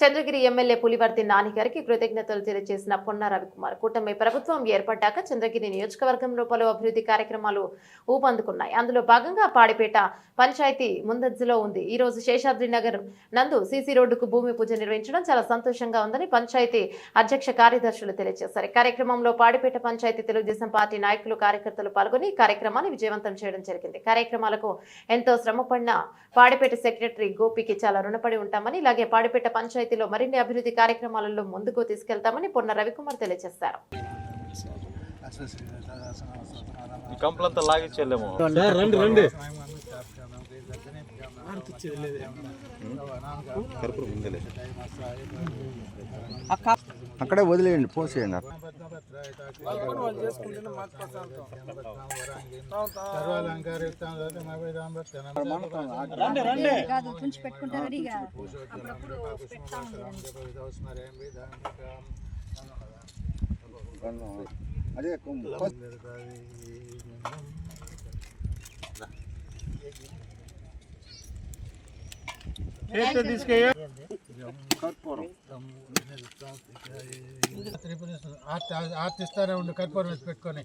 Chandragiri MLA Pulivarthi Nani గారికి కృతజ్ఞతలు తెలియజేసిన పొన్న రవికుమార్. కూటమి ప్రభుత్వం ఏర్పడ్డాక చంద్రగిరి నియోజకవర్గంలో పలు అభివృద్ధి కార్యక్రమాలు ఊపందుకున్నాయి. అందులో భాగంగా పాడిపేట పంచాయతీ ముందంజలో ఉంది. ఈ రోజు శేషాద్రి నగర్ నందు సీసీ రోడ్డుకు భూమి పూజ నిర్వహించడం చాలా సంతోషంగా ఉందని పంచాయతీ అధ్యక్ష కార్యదర్శులు తెలియజేశారు. కార్యక్రమంలో పాడిపేట పంచాయతీ తెలుగుదేశం పార్టీ నాయకులు కార్యకర్తలు పాల్గొని కార్యక్రమాన్ని విజయవంతం చేయడం జరిగింది. కార్యక్రమాలకు ఎంతో శ్రమపడిన పాడిపేట సెక్రటరీ గోపికి చాలా రుణపడి ఉంటామని ఇలాగే పాడిపేట పంచాయతీ పంచాయతీలో మరిన్ని అభివృద్ధి కార్యక్రమాలలో ముందుకు తీసుకెళ్తామని పొన్న రవికుమార్ తెలియజేశారు. ఈ కంపులంతా లాగించేళ్ళేమో రండి రండి. అక్కడే వదిలేయండి పోసేయండి అదే రండి చేస్తే తీసుకెయ్య ఆర్తిస్తానే ఉండు కర్పూరం వేసి పెట్టుకొని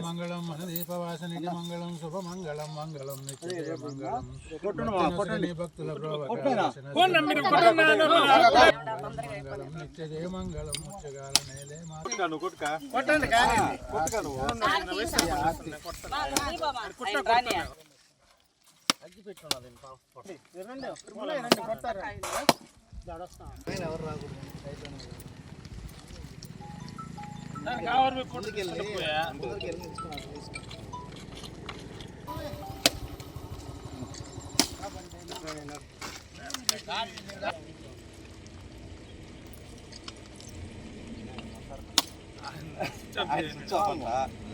మంగళం మంగళం దీపవాసనికి మంగళం శుభ మంగళం మంగళం మంగళం భక్తుల మంగళం నిత్య జయ మంగళం ముచ్చగాల నేలే మా కొట్టండి కానీ అదే ఒక్కొక్క రండి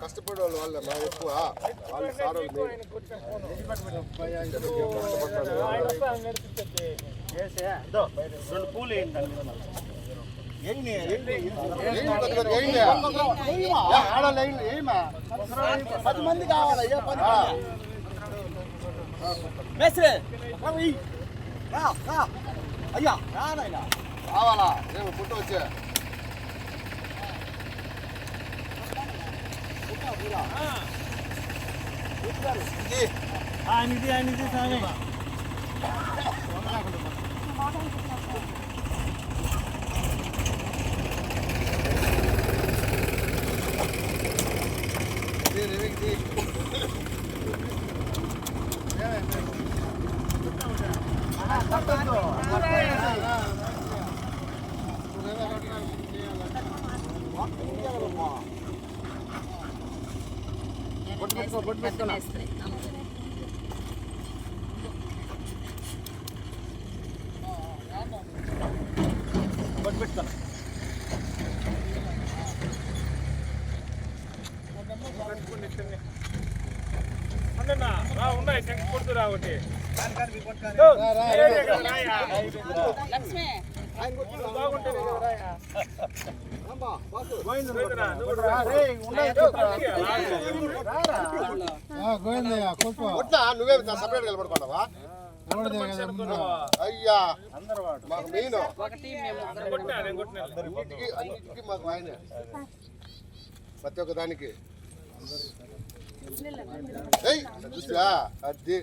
కష్టపడే వాళ్ళు వాళ్ళ మా ఎక్కువ వాళ్ళు సార్ పది మంది కావాలి అయ్యా కావాలా రేపు పుట్టు వచ్చే ఆయనది ఆయనది స్వామి గోవిందయ్య ఉన్నాయి కొట్లా కొడుతురా ఒకటి లక్ష్మి. నువ్వే సపరేట్ ముందు అయ్యా మాకు మెయిన్. అన్నిటికీ అన్నిటికీ మాకు ప్రతి ఒక్క దానికి. ఏయ్ చూసా అది.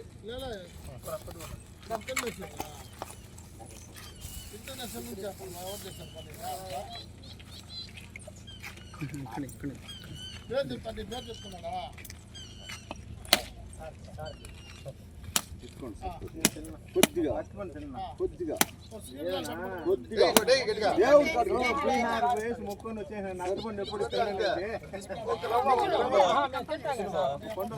ఇంటర్నేషనల్ నుంచి చెప్పండి మా ఊరు చేశారు పేరు చెప్పండి పేరు చెప్తున్నాడా కొద్దిగా కొద్దిగా కొద్దిగా మొక్కుని వచ్చేసాను ఎప్పుడు ఇస్తానంటే పండు